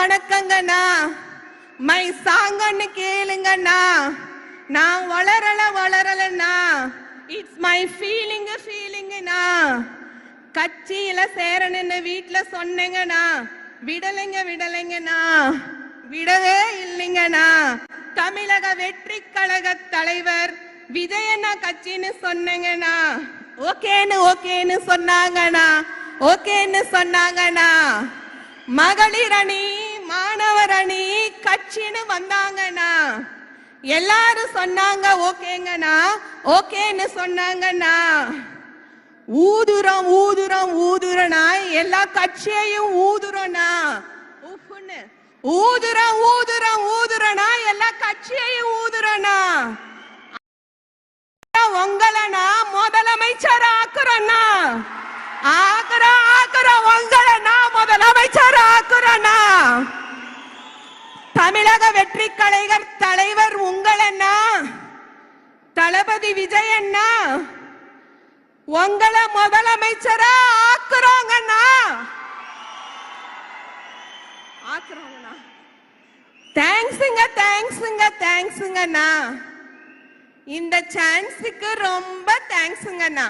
வணக்கங்கண்ணா. My சாங்கன்னு கேளுங்கண்ணா. நான் வளரல வளரலண்ணா. இட்ஸ் மை ஃபீலிங் ஃபீலிங்கண்ணா கட்சியில சேரணுன்னு வீட்டில் சொன்னேங்கண்ணா. விடலைங்க விடலைங்கண்ணா. விடவே இல்லைங்கண்ணா. தமிழக வெற்றி கழக தலைவர் விஜயண்ணா கட்சின்னு சொன்னேங்கண்ணா. ஓகேன்னு ஓகேன்னு சொன்னாங்கண்ணா. ஓகேன்னு சொன்னாங்கண்ணா. மகளிரணி கட்சின்னு வந்தாங்கண்ணா எல்லாரும் சொன்னாங்க ஓகேங்கண்ணா ஓகேன்னு சொன்னாங்கண்ணா ஊதுறோம் ஊதுறோம் ஊதுரனா எல்லா கட்சியையும் ஊதுரனா உப்புன்னு ஊதுரம் ஊதுறோம் ஊதுறனா எல்லா கட்சியையும் ஊதுரனா உங்களை நான் முதலமைச்சர் ஆக்குறேன்னா ஆக்குறோம் ஆக்குறோம் உங்களை நான் முதலமைச்சர் ஆக்குறேன்னா தமிழக வெற்றி கலைஞர் தலைவர் உங்களண்ணா தளபதி விஜய் அண்ணா. உங்களை முதலமைச்சரா ஆக்குறோங்கண்ணா ஆக்குறோங்கண்ணா தேங்க்ஸுங்க தேங்க்ஸுங்க தேங்க்ஸுங்கண்ணா இந்த சான்ஸுக்கு ரொம்ப தேங்க்ஸுங்கண்ணா